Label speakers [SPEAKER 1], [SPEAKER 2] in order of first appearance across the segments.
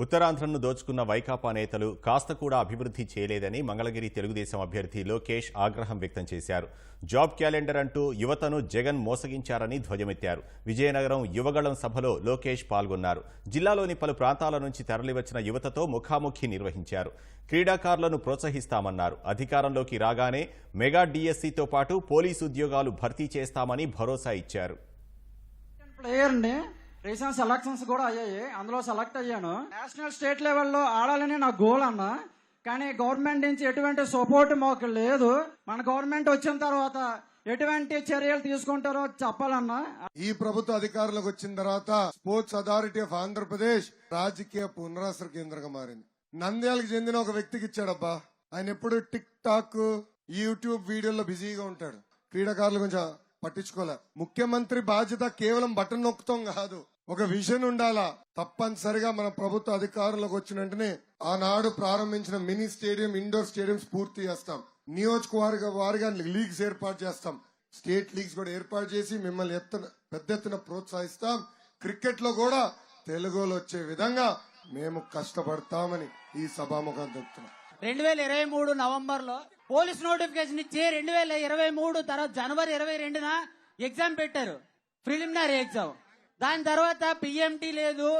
[SPEAKER 1] ఉత్తరాంధ్రను దోచుకున్న వైకాపా నేతలు కాస్త కూడా అభివృద్ధి చేయలేదని మంగళగిరి తెలుగుదేశం అభ్యర్థి లోకేష్ ఆగ్రహం వ్యక్తం చేశారు. జాబ్ క్యాలెండర్ అంటూ యువతను జగన్ మోసగించారని ధ్వజమెత్తారు. విజయనగరం యువగళం సభలో లోకేష్ పాల్గొన్నారు. జిల్లాలోని పలు ప్రాంతాల నుంచి తరలివచ్చిన యువతతో ముఖాముఖి నిర్వహించారు. క్రీడాకారులను ప్రోత్సహిస్తామన్నారు. అధికారంలోకి రాగానే మెగా డిఎస్సితో పాటు పోలీసు ఉద్యోగాలు భర్తీ చేస్తామని భరోసా ఇచ్చారు.
[SPEAKER 2] రీసెంట్ సెలక్షన్స్ కూడా అయ్యాయి. అందులో సెలెక్ట్ అయ్యాను. నేషనల్ స్టేట్ లెవెల్లో ఆడాలని నా గోల్ అన్న. కానీ గవర్నమెంట్ నుంచి ఎటువంటి సపోర్ట్ మాకు లేదు. మన గవర్నమెంట్ వచ్చిన తర్వాత ఎటువంటి చర్యలు తీసుకుంటారో చెప్పాలన్నా.
[SPEAKER 3] ఈ ప్రభుత్వ అధికారులకు వచ్చిన తర్వాత స్పోర్ట్స్ అథారిటీ ఆఫ్ ఆంధ్రప్రదేశ్ రాజకీయ పునరాసర కేంద్రంగా మారింది. నంద్యాలకు చెందిన ఒక వ్యక్తికి ఇచ్చాడబ్బా. ఆయన ఎప్పుడు టిక్ టాక్ యూట్యూబ్ వీడియోల్లో బిజీగా ఉంటాడు. క్రీడాకారులు కొంచెం పట్టించుకోలే. ముఖ్యమంత్రి బాధ్యత కేవలం బటన్ నొక్కుతాం కాదు. ఒక విజన్ ఉండాలా? తప్పనిసరిగా మన ప్రభుత్వ అధికారంలోకి వచ్చిన వెంటనే ఆనాడు ప్రారంభించిన మినీ స్టేడియం ఇండోర్ స్టేడియంస్ పూర్తి చేస్తాం. నియోజకవర్గ వారిగా లీగ్స్ ఏర్పాటు చేస్తాం. స్టేట్ లీగ్స్ కూడా ఏర్పాటు చేసి మిమ్మల్ని ఎత్తున పెద్ద ఎత్తున ప్రోత్సహిస్తాం. క్రికెట్లో కూడా తెలుగులో వచ్చే విధంగా మేము కష్టపడతామని ఈ సభాముఖం చెప్తున్నాం.
[SPEAKER 4] రెండు వేల ఇరవై మూడు నవంబర్లో పోలీస్ నోటిఫికేషన్ ఇచ్చి రెండు వేల ఇరవై మూడు తర్వాత జనవరి ఇరవై రెండున ఎగ్జామ్ పెట్టారు. Preliminary exam. దాని తర్వాత పిఎంటి లేదు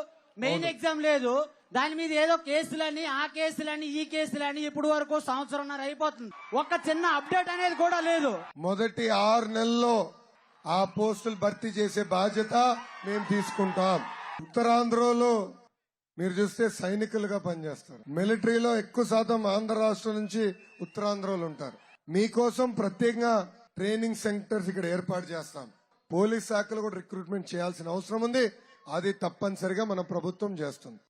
[SPEAKER 4] మెయిన్ ఎగ్జామ్ లేదు. దాని మీద ఏదో కేసులని ఆ కేసులని ఈ కేసులని ఇప్పుడు వరకు సంవత్సరంన్నర అయిపోతుంది. ఒక్క చిన్న అప్డేట్ అనేది కూడా లేదు.
[SPEAKER 3] మొదటి ఆరు నెలల్లో ఆ పోస్టులు భర్తీ చేసే బాధ్యత మేము తీసుకుంటాం. ఉత్తరాంధ్రలో మీరు చూస్తే సైనికులుగా పనిచేస్తారు. మిలిటరీలో ఎక్కువ శాతం ఆంధ్ర రాష్ట్రం నుంచి ఉత్తరాంధ్రలో ఉంటారు. మీకోసం ప్రత్యేకంగా ట్రైనింగ్ సెంటర్స్ ఇక్కడ ఏర్పాటు చేస్తాం. పోలీస్ శాఖలో కూడా రిక్రూట్మెంట్ చేయాల్సిన అవసరం ఉంది. అది తప్పనిసరిగా మన ప్రభుత్వం చేస్తుంది.